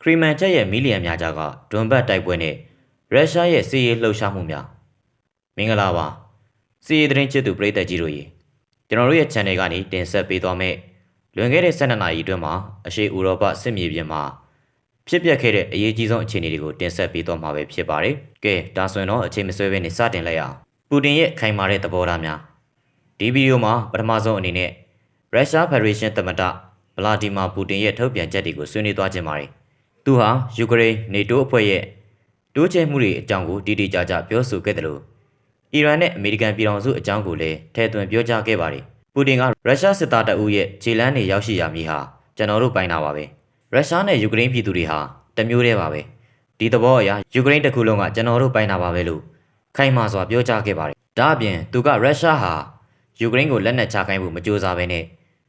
ခရီမန်ချက်ရဲ့မီလီယံများကြားကဒွန်ဘတ်တိုက်ပွဲနဲ့ရုရှားရဲ့စီးရေးလှုပ်ရှားမှုများမင်္ဂလာပါစီးရေးသတင်းချစ်သူပရိသတ်ကြီးတို့ရေကျွန်တော်တို့ရဲ့ channel ကနေတင်ဆက်ပေးသွားမယ့်လွန်ခဲ့တဲ့12နာရီအတွင်းမှာအရှေ့ဥရောပစစ်မြေပြင်မှာဖြစ်ပျက်ခဲ့တဲ့အရေးကြီးဆုံးအခြေအနေတွေကိုတင်ဆက်ပေးသွားမှာပဲဖြစ်ပါတယ်ကဲဒါဆိုရင်တော့အချိန်မဆွဲဘဲနဲ့စတင်လိုက်ရအောင်ပူတင်ရဲ့ခိုင်မာတဲ့သဘောထားများဒီဗီဒီယိုမှာပထမဆုံးအနေနဲ့ရုရှားဖက်ဒရေးရှင်းသမ္မတဗလာဒီမာပူတင်ရဲ့ထုတ်ပြန်ချက်တွေကိုဆွေးနွေးသွားခြင်းပါတယ် သူဟာယူကရိန်းနေတိုးအဖွဲ့ရဲ့တိုးချဲ့မှုတွေအကြောင်းကိုတိတိကျကျပြောဆိုခဲ့တယ်လို့အီရန်နဲ့အမေရိကန်ပြည်ထောင်စုအကြောင်းကိုလည်းထည့်သွင်းပြောကြားခဲ့ပါတယ်ပူတင်ကရုရှားစစ်သားတအုပ်ရဲ့ခြေလမ်းတွေရောက်ရှိရာမြေဟာကျွန်တော်တို့ပိုင်တာပါပဲရုရှားနဲ့ယူကရိန်းပြည်သူတွေဟာတမျိုးတည်းပါပဲဒီသဘောအရယူကရိန်းတစ်ခုလုံးကကျွန်တော်တို့ပိုင်တာပါပဲလို့ခိုင်မာစွာပြောကြားခဲ့ပါတယ်ဒါအပြင်သူကရုရှားဟာယူကရိန်းကိုလက်နက်ချခိုင်းဖို့မကြိုးစားဘဲနဲ့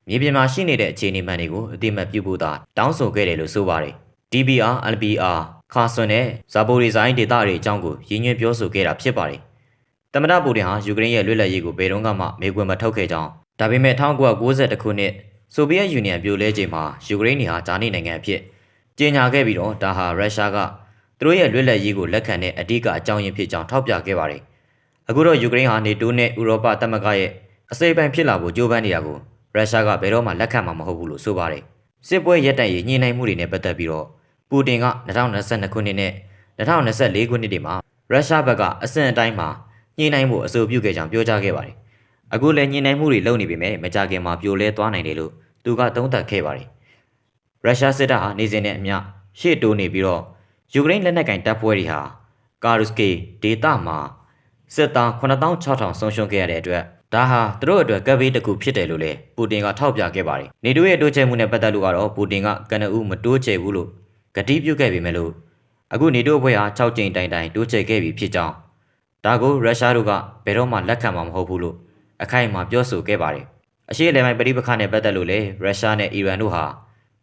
မြေပြင်မှာရှိနေတဲ့အခြေအနေမှန်တွေကိုအတိမတ်ပြုဖို့သာတောင်းဆိုခဲ့တယ်လို့ဆိုပါတယ် DBR LBR ခါဆွန်နဲ့ဇာပိုရီဇိုင်းဒေတာတွေအကြောင်းကိုရင်းညွှန်းပြောဆိုခဲ့တာဖြစ်ပါတယ်။တမန်တော်ပူတင်ဟာယူကရိန်းရဲ့လွတ်လပ်ရေးကိုဘယ်တော့မှမေခွန်းမထုတ်ခဲ့ကြောင်းဒါပေမဲ့1990ခုနှစ်ဆိုဗီယက်ယူနီယံပြိုလဲချိန်မှာယူကရိန်းနေဟာဂျာနီနိုင်ငံအဖြစ်ကြေညာခဲ့ပြီးတော့ဒါဟာရုရှားကသူတို့ရဲ့လွတ်လပ်ရေးကိုလက်ခံတဲ့အဓိကအကြောင်းရင်းဖြစ်ကြောင်းထောက်ပြခဲ့ပါတယ်။အခုတော့ယူကရိန်းဟာနေတိုးနဲ့ဥရောပသမဂ္ဂရဲ့အစိပ်ပိုင်းဖြစ်လာဖို့ကြိုးပမ်းနေတာကိုရုရှားကဘယ်တော့မှလက်ခံမှာမဟုတ်ဘူးလို့ဆိုပါတယ်။စစ်ပွဲရပ်တန့်ရေးညှိနှိုင်းမှုတွေနဲ့ပတ်သက်ပြီးတော့ ပူတင်က2022ခုနှစ်နဲ့2024ခုနှစ်တွေမှာရုရှားဘက်ကအဆင့်အတိုင်းမှာညှိနှိုင်းမှုအဆိုပြုခဲ့ကြောင်းပြောကြားခဲ့ပါတယ်။အခုလည်းညှိနှိုင်းမှုတွေလုပ်နေပေမဲ့မကြခင်မှာပြိုလဲသွားနိုင်တယ်လို့သူကသုံးသပ်ခဲ့ပါတယ်။ရုရှားစစ်တပ်ဟာနေစဉ်နဲ့အမျှရှေ့တိုးနေပြီးတော့ယူကရိန်းလက်နက်ကင်တပ်ဖွဲ့တွေဟာကာရုစကေဒေတာမှာစစ်သား9600ဆုံးရှုံးခဲ့ရတဲ့အတွက်ဒါဟာသူတို့အတွက်ကပ်ဘေးတစ်ခုဖြစ်တယ်လို့လည်းပူတင်ကထောက်ပြခဲ့ပါတယ်။နေတိုးရဲ့တိုးချဲ့မှုနဲ့ပတ်သက်လို့ကတော့ပူတင်ကကနဦးမတိုးချဲ့ဘူးလို့ ဂတိပြုခဲ့ပေမဲ့လို့အခုနေတိုးအဖွဲ့ဟာ6ကြိမ်တိုင်တိုင်တိုးချဲ့ခဲ့ပြီဖြစ်ကြောင်းဒါကိုရုရှားတို့ကဘယ်တော့မှလက်ခံမှာမဟုတ်ဘူးလို့အခိုင်အမာပြောဆိုခဲ့ပါတယ်။အရှေ့လေပိုင်းပဋိပက္ခနဲ့ပတ်သက်လို့လည်းရုရှားနဲ့အီရန်တို့ဟာ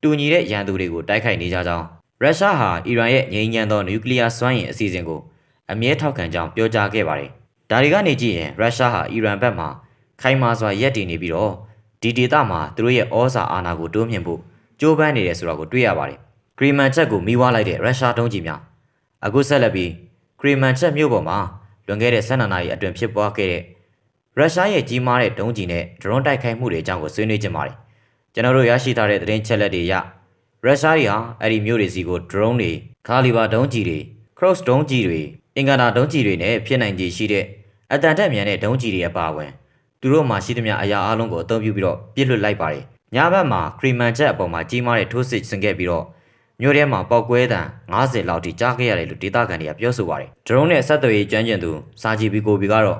တူညီတဲ့ရန်သူတွေကိုတိုက်ခိုက်နေကြကြောင်းရုရှားဟာအီရန်ရဲ့ငြိမ်းချမ်းသောနျူကလ িয়ার စွမ်းရည်အစီအစဉ်ကိုအမြဲထောက်ခံကြောင်းပြောကြားခဲ့ပါတယ်။ဒါတွေကနေကြည့်ရင်ရုရှားဟာအီရန်ဘက်မှခိုင်မာစွာရပ်တည်နေပြီးတော့ဒီဒေသမှာသူတို့ရဲ့ဩဇာအာဏာကိုတိုးမြှင့်ဖို့ကြိုးပမ်းနေတယ်ဆိုတာကိုတွေ့ရပါတယ်။ ဂရီမန်ချက်ကိုမိဝါလိုက်တဲ့ရုရှားတုံးကြီးများအခုဆက်လက်ပြီးဂရီမန်ချက်မြို့ပေါ်မှာလွန်ခဲ့တဲ့12နာရီအတွင်းဖြစ်ပွားခဲ့တဲ့ရုရှားရဲ့ကြီးမားတဲ့တုံးကြီးနဲ့ဒရုန်းတိုက်ခိုက်မှုတွေအကြောင်းကိုဆွေးနွေးကြပါတယ်။ကျွန်တော်တို့ရရှိထားတဲ့သတင်းချက်လက်တွေအရရုရှားတွေဟာအဲ့ဒီမြို့တွေစီကို drone တွေခါလီဘာဒုံးကြီးတွေ cross ဒုံးကြီးတွေအင်္ဂါနာဒုံးကြီးတွေနဲ့ဖြစ်နိုင်ခြေရှိတဲ့အတန်တက်မြန်တဲ့ဒုံးကြီးတွေအပါအဝင်သူတို့မှရှိသမျှအရာအလုံးကိုအသုံးပြုပြီးတော့ပြစ်လွတ်လိုက်ပါတယ်။ညဘက်မှာခရီမန်ချက်အပေါ်မှာကြီးမားတဲ့ထိုးစစ်ဆင်ခဲ့ပြီးတော့ မြို့ထဲမှာပောက်ကွဲတံ90လောက်ထိကြားခဲ့ရတယ်လို့ဒေသခံတွေကပြောဆိုပါတယ်။ drone နဲ့ဆက်သွယ်ရေးကျွမ်းကျင်သူစာဂျီဘီကိုဘီကတော့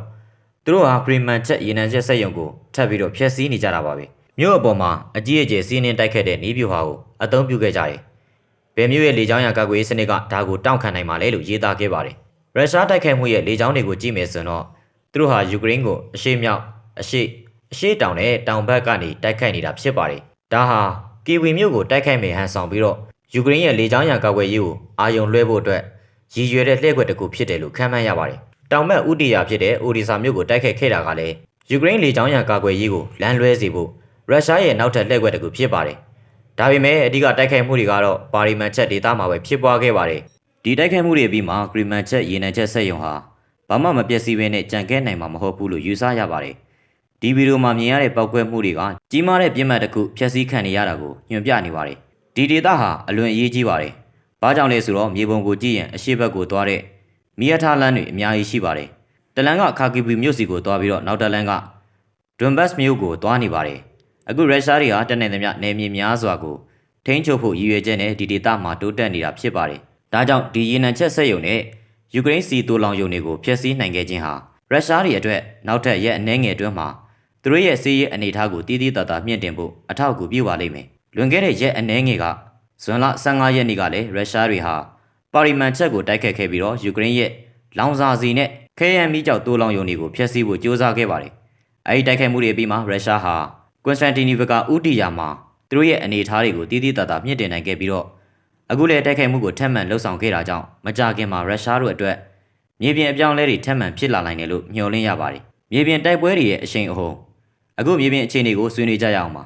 သူတို့ဟာခရီမန်ချက်ရေနံချက်စက်ရုံကိုထပ်ပြီးတော့ဖျက်ဆီးနေကြတာပါပဲ။မြို့အပေါ်မှာအကြီးအကျယ်စီးနှင်းတိုက်ခတ်တဲ့နေပြူဟာကိုအသုံးပြုခဲ့ကြတယ်။ဗယ်မြို့ရဲ့လေကြောင်းရန်ကာကွယ်ရေးစနစ်ကဒါကိုတောင့်ခံနိုင်ပါလေလို့ရေးသားခဲ့ပါတယ်။ရုရှားတိုက်ခိုက်မှုရဲ့လေကြောင်းတွေကိုကြည့်မယ်ဆိုတော့သူတို့ဟာယူကရိန်းကိုအရှေ့မြောက်အရှေ့အရှေ့တောင်နဲ့တောင်ဘက်ကနေတိုက်ခိုက်နေတာဖြစ်ပါတယ်။ဒါဟာကီဝီမြို့ကိုတိုက်ခိုက်မယ်ဟန်ဆောင်ပြီးတော့ ယူကရိန်းရဲ့လေကြောင်းရန်ကာကွယ်ရေးကိုအာရုံလွှဲဖို့အတွက်ရည်ရွယ်တဲ့လှည့်ကွက်တစ်ခုဖြစ်တယ်လို့ခန့်မှန်းရပါတယ်။တောင်ဘက်ဥတီယာဖြစ်တဲ့အိုဒီဆာမြို့ကိုတိုက်ခိုက်ခဲ့တာကလည်းယူကရိန်းလေကြောင်းရန်ကာကွယ်ရေးကိုလမ်းလွှဲစေဖို့ရုရှားရဲ့နောက်ထပ်လှည့်ကွက်တစ်ခုဖြစ်ပါတယ်။ဒါပေမဲ့အဓိကတိုက်ခိုက်မှုတွေကတော့ပါရီမန်ချက်ဒေသမှာပဲဖြစ်ပွားခဲ့ပါတယ်။ဒီတိုက်ခိုက်မှုတွေပြီးမှဂရီမန်ချက်ရေနံချက်ဆက်ယုံဟာဘာမှမပျက်စီးဘဲနဲ့ကြံခဲ့နိုင်မှာမဟုတ်ဘူးလို့ယူဆရပါတယ်။ဒီဗီဒီယိုမှာမြင်ရတဲ့ပောက်ကွဲမှုတွေကကြီးမားတဲ့ပြစ်မှတ်တစ်ခုဖျက်ဆီးခံနေရတာကိုညွှန်ပြနေပါတယ်။ ဒီဒေသဟာအလွန်အရေးကြီးပါတယ်။ဘာကြောင့်လဲဆိုတော့မြေပုံကိုကြည့်ရင်အရှိဘက်ကိုသွားတဲ့မီယထာလန်းတွေအများကြီးရှိပါတယ်။တလန်ကခါကီပီမြို့စီကိုသွားပြီးတော့နောက်တလန်ကဒွန်ဘတ်မြို့ကိုသွားနေပါတယ်။အခုရုရှားတွေဟာတနေသမျှနေမြေများစွာကိုထိန်းချုပ်ဖို့ရည်ရွယ်ချက်နဲ့ဒီဒေသမှာတိုးတက်နေတာဖြစ်ပါတယ်။ဒါကြောင့်ဒီရေနံချက်ဆက်ယုံနဲ့ယူကရိန်းစီတိုးလောင်ယုံတွေကိုဖျက်ဆီးနိုင်ခဲ့ခြင်းဟာရုရှားတွေအတွက်နောက်ထပ်ရက်အနည်းငယ်အတွင်းမှာသူတို့ရဲ့စီးရဲအနေအထားကိုတည်တည်တသာမြင့်တင်ဖို့အထောက်အကူပြုပါလိမ့်မယ်။ လွန်ခဲ့တဲ့ရက်အနည်းငယ်ကဇွန်လ15ရက်နေ့ကလည်းရုရှားတွေဟာပါရီမန်ချက်ကိုတိုက်ခတ်ခဲ့ပြီးတော့ယူကရိန်းရဲ့လောင်စာစီနဲ့ခဲယမ်းမီးကျောက်တိုးလောင်ယုံတွေကိုဖျက်ဆီးဖို့ကြိုးစားခဲ့ပါတယ်။အဲဒီတိုက်ခိုက်မှုတွေပြီးမှရုရှားဟာကွန်စတန်တီနီဗကဥတီယာမှာသူတို့ရဲ့အနေအထားတွေကိုတည်တည်တသာမြင့်တင်နိုင်ခဲ့ပြီးတော့အခုလည်းတိုက်ခိုက်မှုကိုထပ်မံလှုပ်ဆောင်ခဲ့တာကြောင့်မကြခင်မှာရုရှားတို့အတွက်မြေပြင်အပြောင်းလဲတွေထပ်မံဖြစ်လာနိုင်တယ်လို့မျှော်လင့်ရပါတယ်။မြေပြင်တိုက်ပွဲတွေရဲ့အရှိန်အဟုန်အခုမြေပြင်အခြေအနေကိုဆွေးနွေးကြရအောင်ပါ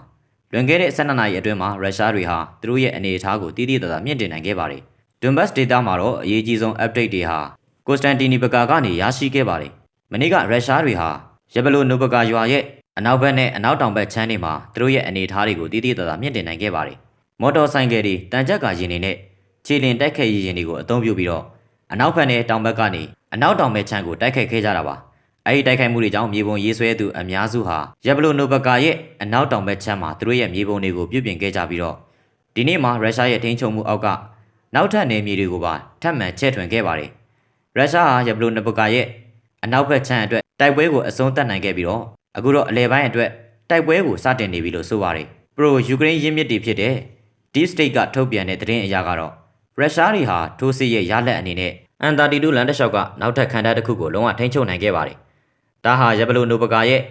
လွန်ခဲ့တဲ့12နာရီအတွင်းမှာရုရှားတွေဟာသူတို့ရဲ့အနေအထားကိုတည်တည်တသာမြင့်တင်နိုင်ခဲ့ပါတယ်။ Donbas data မှာတော့အရေးကြီးဆုံး update တွေဟာကိုစတန်တီနီဘကာကနေရရှိခဲ့ပါတယ်။မနေ့ကရုရှားတွေဟာရဘလိုနိုဘကာရွာရဲ့အနောက်ဘက်နဲ့အနောက်တောင်ဘက်ခြမ်းတွေမှာသူတို့ရဲ့အနေအထားတွေကိုတည်တည်တသာမြင့်တင်နိုင်ခဲ့ပါတယ်။မော်တော်ဆိုင်ကယ်တွေတန်ကြပ်ကာယာဉ်တွေနဲ့ခြေလင်တိုက်ခိုက်ယာဉ်တွေကိုအသုံးပြုပြီးတော့အနောက်ဘက်နဲ့တောင်ဘက်ကနေအနောက်တောင်ဘက်ခြမ်းကိုတိုက်ခိုက်ခဲ့ကြတာပါ။ အဲဒီတိုက်ခိုက်မှုတွေကြောင့်မြေပုံရေးဆွဲသူအများစုဟာရဘလိုနိုဘကာရဲ့အနောက်တောင်ဘက်ခြမ်းမှာသူတို့ရဲ့မြေပုံတွေကိုပြုပြင်ခဲ့ကြပြီးတော့ဒီနေ့မှာရုရှားရဲ့ထိန်းချုပ်မှုအောက်ကနောက်ထပ်နယ်မြေတွေကိုပါထပ်မံချဲ့ထွင်ခဲ့ပါတယ်။ရုရှားဟာရဘလိုနိုဘကာရဲ့အနောက်ဘက်ခြမ်းအတွက်တိုက်ပွဲကိုအဆုံးသတ်နိုင်ခဲ့ပြီးတော့အခုတော့အလဲပိုင်းအတွက်တိုက်ပွဲကိုစတင်နေပြီလို့ဆိုပါတယ်။ပရိုယူကရိန်းရင်းမြစ်တွေဖြစ်တဲ့ Deep State ကထုတ်ပြန်တဲ့သတင်းအရကတော့ရုရှားတွေဟာထိုးစစ်ရဲ့ရလက်အနေနဲ့အန်တာတီတူလန်တက်လျှောက်ကနောက်ထပ်ခံတပ်တစ်ခုကိုလုံးဝထိန်းချုပ်နိုင်ခဲ့ပါတယ်။ ဒါဟာရဘလိုနိုဘကာရဲ့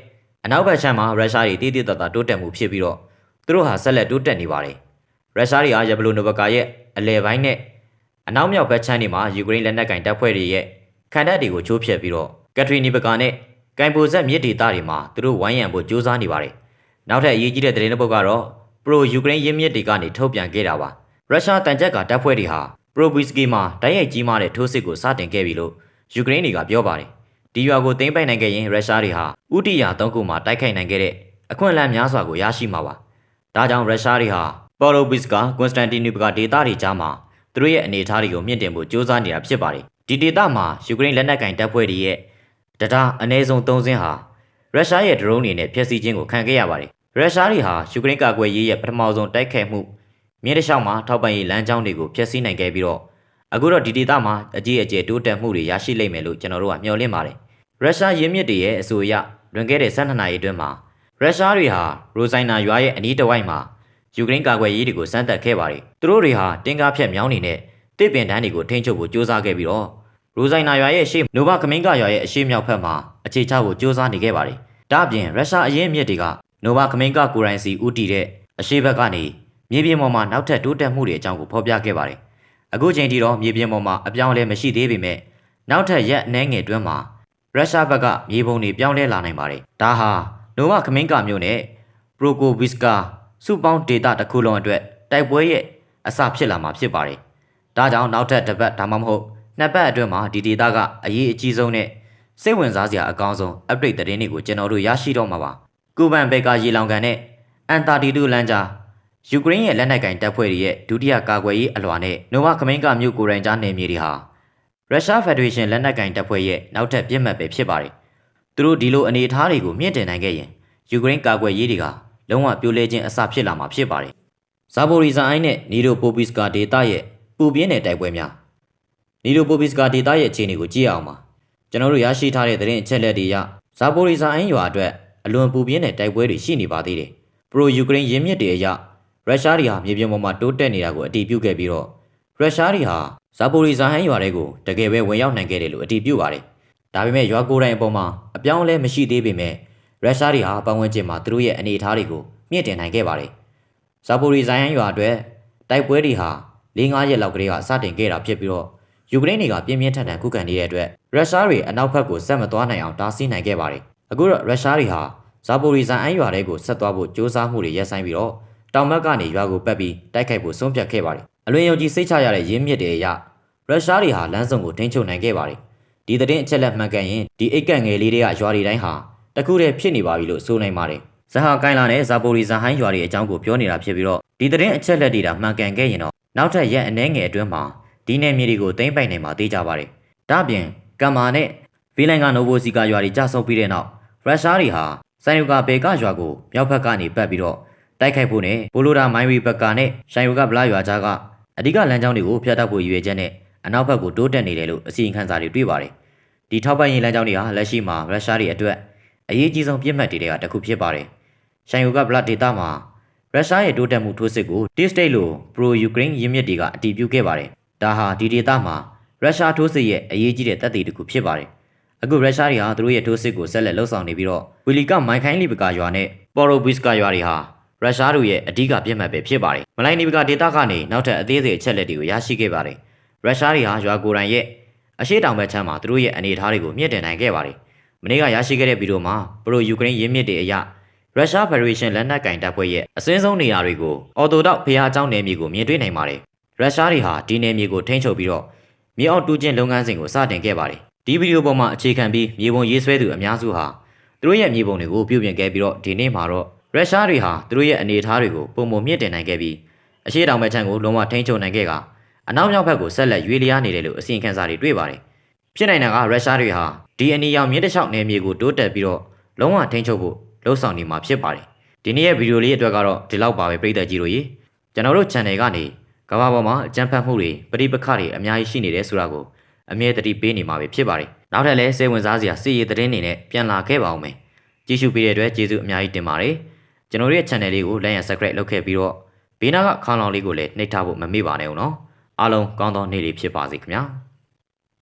အနောက်ဘက်ခြမ်းမှာရုရှားတွေတည်တည်တသာတိုးတက်မှုဖြစ်ပြီးတော့သူတို့ဟာဆက်လက်တိုးတက်နေပါတယ်။ရုရှားတွေဟာရဘလိုနိုဘကာရဲ့အလဲပိုင်းနဲ့အနောက်မြောက်ဘက်ခြမ်းတွေမှာယူကရိန်းလက်နက်ကင်တပ်ဖွဲ့တွေရဲ့ခံတပ်တွေကိုချိုးဖျက်ပြီးတော့ကက်ထရီနီဘကာနဲ့ကင်ပိုဇက်မြစ်ဒေသတွေမှာသူတို့ဝိုင်းရံဖို့ကြိုးစားနေပါတယ်။နောက်ထပ်အရေးကြီးတဲ့သတင်းတစ်ပုဒ်ကတော့ပရိုယူကရိန်းရင်းမြစ်တွေကနေထုတ်ပြန်ခဲ့တာပါ။ရုရှားတန်ကြပ်ကတပ်ဖွဲ့တွေဟာပရိုဘီစကီမှာတိုက်ရိုက်ကြီးမားတဲ့ထိုးစစ်ကိုစတင်ခဲ့ပြီလို့ယူကရိန်းတွေကပြောပါတယ်။ ဒီရွာကိုသိမ်းပိုက်နိုင်ခဲ့ရင်ရုရှားတွေဟာဥတီယာ၃ခုမှာတိုက်ခိုက်နိုင်ခဲ့တဲ့အခွင့်အလမ်းများစွာကိုရရှိမှာပါ။ဒါကြောင့်ရုရှားတွေဟာပေါ်လိုဘစ်ကကွန်စတန်တီနီဘကဒေသတွေကြားမှာသူတို့ရဲ့အနေအထားတွေကိုမြင့်တင်ဖို့ကြိုးစားနေတာဖြစ်ပါတယ်။ဒီဒေသမှာယူကရိန်းလက်နက်ကင်တပ်ဖွဲ့တွေရဲ့တဒါအနည်းဆုံး၃စင်းဟာရုရှားရဲ့ဒရုန်းတွေနဲ့ဖျက်ဆီးခြင်းကိုခံခဲ့ရပါတယ်။ရုရှားတွေဟာယူကရိန်းကာကွယ်ရေးရဲ့ပထမဆုံးတိုက်ခိုက်မှုမြေတလျှောက်မှာထောက်ပံ့ရေးလမ်းကြောင်းတွေကိုဖျက်ဆီးနိုင်ခဲ့ပြီးတော့ အခုတော့ဒီဒေသမှာအကြီးအကျယ်တိုးတက်မှုတွေရရှိလိမ့်မယ်လို့ကျွန်တော်တို့ကမျှော်လင့်ပါတယ်။ရုရှားရင်းမြစ်တွေရဲ့အဆိုအရလွန်ခဲ့တဲ့12နာရီအတွင်းမှာရုရှားတွေဟာရိုဆိုင်နာရွာရဲ့အနီးတစ်ဝိုက်မှာယူကရိန်းကာကွယ်ရေးတွေကိုစမ်းသပ်ခဲ့ပါတယ်။သူတို့တွေဟာတင်ကားဖြတ်မြောင်းနေတဲ့တစ်ပင်တန်းတွေကိုထိန်းချုပ်ဖို့ကြိုးစားခဲ့ပြီးတော့ရိုဆိုင်နာရွာရဲ့ရှေ့နိုဘကမင်းကရွာရဲ့အရှေ့မြောက်ဘက်မှာအခြေချဖို့ကြိုးစားနေခဲ့ပါတယ်။ဒါ့အပြင်ရုရှားအရင်မြစ်တွေကနိုဘကမင်းကကိုရိုင်းစီဦးတည်တဲ့အရှေ့ဘက်ကနေမြေပြင်ပေါ်မှာနောက်ထပ်တိုးတက်မှုတွေအကြောင်းကိုဖော်ပြခဲ့ပါတယ်။ အခုချိန်ထိတော့မြေပြင်ပေါ်မှာအပြောင်းအလဲမရှိသေးပေမဲ့နောက်ထပ်ရက်အနှဲငယ်တွင်းမှာရုရှားဘက်ကမြေပုံတွေပြောင်းလဲလာနိုင်ပါတယ်။ဒါဟာနိုဘကမင်းကမြို့နဲ့ပရိုကိုဗစ်ကာစုပေါင်းဒေတာတစ်ခုလုံးအတွက်တိုက်ပွဲရဲ့အစဖြစ်လာမှာဖြစ်ပါတယ်။ဒါကြောင့်နောက်ထပ်တစ်ပတ်ဒါမှမဟုတ်နှစ်ပတ်အတွင်းမှာဒီဒေတာကအရေးအကြီးဆုံးနဲ့စိတ်ဝင်စားစရာအကောင်းဆုံး update သတင်းတွေကိုကျွန်တော်တို့ရရှိတော့မှာပါ။ကူဘန်ဘက်ကရေလောင်ကန်နဲ့အန်တာတီတူလန်ဂျာ ယူကရိန်းရဲ့လက်နက်ကင်တပ်ဖွဲ့တွေရဲ့ဒုတိယကာကွယ်ရေးအလွှာနဲ့နိုဝခမင်းကမြို့ကိုရိုင်ဂျာနယ်မြေတွေဟာရုရှားဖက်ဒရေးရှင်းလက်နက်ကင်တပ်ဖွဲ့ရဲ့နောက်ထပ်ပြစ်မှတ်ပဲဖြစ်ပါတယ်။သူတို့ဒီလိုအနေအထားတွေကိုမြင့်တင်နိုင်ခဲ့ရင်ယူကရိန်းကာကွယ်ရေးတွေကလုံးဝပြိုလဲခြင်းအစဖြစ်လာမှာဖြစ်ပါတယ်။ဇာဘိုရီဇာအိုင်းနဲ့နီဒိုပိုပစ်ကာဒေတာရဲ့ပူပြင်းတဲ့တိုက်ပွဲများနီဒိုပိုပစ်ကာဒေတာရဲ့အခြေအနေကိုကြည့်အောင်ပါ။ကျွန်တော်တို့ရရှိထားတဲ့သတင်းအချက်အလက်တွေအရဇာဘိုရီဇာအိုင်းရွာအတွက်အလွန်ပူပြင်းတဲ့တိုက်ပွဲတွေရှိနေပါသေးတယ်။ပရိုယူကရိန်းရင်းမြစ်တွေအရ ရုရှားတွေဟာမြေပြင်ပေါ်မှာတိုးတက်နေတာကိုအတည်ပြုခဲ့ပြီးတော့ရုရှားတွေဟာဇာပိုရီဇာဟန်ရွာတွေကိုတကယ်ပဲဝင်ရောက်နိုင်ခဲ့တယ်လို့အတည်ပြုပါတယ်။ဒါပေမဲ့ရွာကိုယ်တိုင်အပေါ်မှာအပြောင်းအလဲမရှိသေးပေမဲ့ရုရှားတွေဟာပတ်ဝန်းကျင်မှာသူတို့ရဲ့အနေအထားတွေကိုမြင့်တင်နိုင်ခဲ့ပါတယ်။ဇာပိုရီဇာဟန်ရွာအတွက်တိုက်ပွဲတွေဟာ၄-၅ရက်လောက်ကလေးကစတင်ခဲ့တာဖြစ်ပြီးတော့ယူကရိန်းတွေကပြင်းပြင်းထန်ထန်ခုခံနေတဲ့အတွက်ရုရှားတွေအနောက်ဘက်ကိုဆက်မသွားနိုင်အောင်တားဆီးနိုင်ခဲ့ပါတယ်။အခုတော့ရုရှားတွေဟာဇာပိုရီဇန်အန်ရွာတွေကိုဆက်သွားဖို့ကြိုးစားမှုတွေရပ်ဆိုင်းပြီးတော့ တောင်ဘက်ကနေရွာကိုပတ်ပြီးတိုက်ခိုက်ဖို့ဆုံးဖြတ်ခဲ့ပါတယ်။အလွန်ယုံကြည်စိတ်ချရတဲ့ရင်းမြစ်တွေအရရုရှားတွေဟာလမ်းစုံကိုထိန်းချုပ်နိုင်ခဲ့ပါတယ်။ဒီသတင်းအချက်လက်မှန်ကန်ရင်ဒီအိတ်ကန့်ငယ်လေးတွေကရွာတွေတိုင်းဟာတခုတည်းဖြစ်နေပါပြီလို့ဆိုနိုင်ပါတယ်။ဇဟာကိုင်လာနဲ့ဇာပိုရီဇန်ဟိုင်းရွာတွေအကြောင်းကိုပြောနေတာဖြစ်ပြီးတော့ဒီသတင်းအချက်လက်တွေဒါမှန်ကန်ခဲ့ရင်တော့နောက်ထပ်ရက်အနည်းငယ်အတွင်းမှာဒီနယ်မြေတွေကိုသိမ်းပိုက်နိုင်မှာသိကြပါတယ်။ဒါ့အပြင်ကမ်မာနဲ့ဗီလိုင်ကနိုဘိုစီကာရွာတွေကြာဆုံးပြီးတဲ့နောက်ရုရှားတွေဟာဆိုင်ယိုကာဘေကရွာကိုမြောက်ဘက်ကနေပတ်ပြီးတော့ တိုက်ခိုက်ဖို့နဲ့ဘိုလိုဒါမိုင်းဝီဘက်ကနဲ့ရှိုင်ယိုကဗလာရွာကြားကအဓိကလမ်းကြောင်းတွေကိုဖျက်တောက်ဖို့ရည်ရွယ်ချက်နဲ့အနောက်ဘက်ကိုတိုးတက်နေတယ်လို့အစီရင်ခံစာတွေတွေ့ပါတယ်။ဒီထောက်ပံ့ရေးလမ်းကြောင်းတွေဟာလက်ရှိမှာရုရှားတွေအတွက်အရေးကြီးဆုံးပြစ်မှတ်တွေကတစ်ခုဖြစ်ပါတယ်။ရှိုင်ယိုကဗလာဒေတာမှာရုရှားရဲ့တိုးတက်မှုထိုးစစ်ကို Deep State လို့ Pro Ukraine ရင်းမြစ်တွေကအတည်ပြုခဲ့ပါတယ်။ဒါဟာဒီဒေတာမှာရုရှားထိုးစစ်ရဲ့အရေးကြီးတဲ့တပ်တွေတစ်ခုဖြစ်ပါတယ်။အခုရုရှားတွေဟာသူတို့ရဲ့ထိုးစစ်ကိုဆက်လက်လှုပ်ဆောင်နေပြီးတော့ဝီလီကမိုင်ခိုင်းလီဘကာရွာနဲ့ပေါ်ရိုဘစ်ကာရွာတွေဟာ ရုရှားတို့ရဲ့အဓိကပြစ်မှတ်ပဲဖြစ်ပါတယ်။မလိုင်းနီဘကဒေတာကနေနောက်ထပ်အသေးစိတ်အချက်လက်တွေကိုရရှိခဲ့ပါတယ်။ရုရှားတွေဟာရွာကိုရိုင်ရဲ့အရှိတောင်ဘက်ခြမ်းမှာသူတို့ရဲ့အနေအထားတွေကိုမြင့်တင်နိုင်ခဲ့ပါတယ်။မနေ့ကရရှိခဲ့တဲ့ဗီဒီယိုမှာပရိုယူကရိန်းရင်းမြစ်တွေအရရုရှားဖက်ဒရေးရှင်းလက်နက်ကင်တပ်ဖွဲ့ရဲ့အစင်းဆုံးနေရာတွေကိုအော်တိုတော့ဖျားအကြောင်းနယ်မြေကိုမြင်တွေ့နိုင်ပါတယ်။ရုရှားတွေဟာဒီနယ်မြေကိုထိန်းချုပ်ပြီးတော့မြေအောက်တူးချင်းလုပ်ငန်းစဉ်ကိုစတင်ခဲ့ပါတယ်။ဒီဗီဒီယိုပေါ်မှာအခြေခံပြီးမြေပုံရေးဆွဲသူအများစုဟာသူတို့ရဲ့မြေပုံတွေကိုပြုပြင်ခဲ့ပြီးတော့ဒီနေ့မှာတော့ ရုရှားတွေဟာသူတို့ရဲ့အနေအထားတွေကိုပုံမမြင့်တင်နိုင်ခဲ့ပြီးအရှိတောင်ဘက်ခြမ်းကိုလုံးဝထိန်းချုပ်နိုင်ခဲ့ကအနောက်မြောက်ဘက်ကိုဆက်လက်ရွေးလျားနေတယ်လို့အစီရင်ခံစာတွေတွေ့ပါတယ်ဖြစ်နိုင်တာကရုရှားတွေဟာဒီအနီရောင်မြင်းတစ်လျှောက်နယ်မြေကိုတိုးတက်ပြီးတော့လုံးဝထိန်းချုပ်ဖို့လှုံ့ဆော်နေမှာဖြစ်ပါတယ်ဒီနေ့ရဲ့ဗီဒီယိုလေးအတွက်ကတော့ဒီလောက်ပါပဲပြည်သက်ကြီးတို့ရေကျွန်တော်တို့ channel ကနေကမ္ဘာပေါ်မှာအကြမ်းဖက်မှုတွေပဋိပက္ခတွေအများကြီးရှိနေတယ်ဆိုတာကိုအမြဲတတိပေးနေမှာပဲဖြစ်ပါတယ်နောက်ထပ်လည်းစိတ်ဝင်စားစရာစီရည်သတင်းတွေနဲ့ပြန်လာခဲ့ပါဦးမယ်ကြည့်ရှုပေးတဲ့အတွက်ကျေးဇူးအများကြီးတင်ပါတယ် ကျွန်တော်တို့ရဲ့ channel လေးကို like and subscribe လုပ်ခဲ့ပြီးတော့ဘေးနားကခေါင်းလောင်လေးကိုလည်းနှိပ်ထားဖို့မမေ့ပါနဲ့ဦးနော်အားလုံးကောင်းသောနေ့လေးဖြစ်ပါစေခင်ဗျာ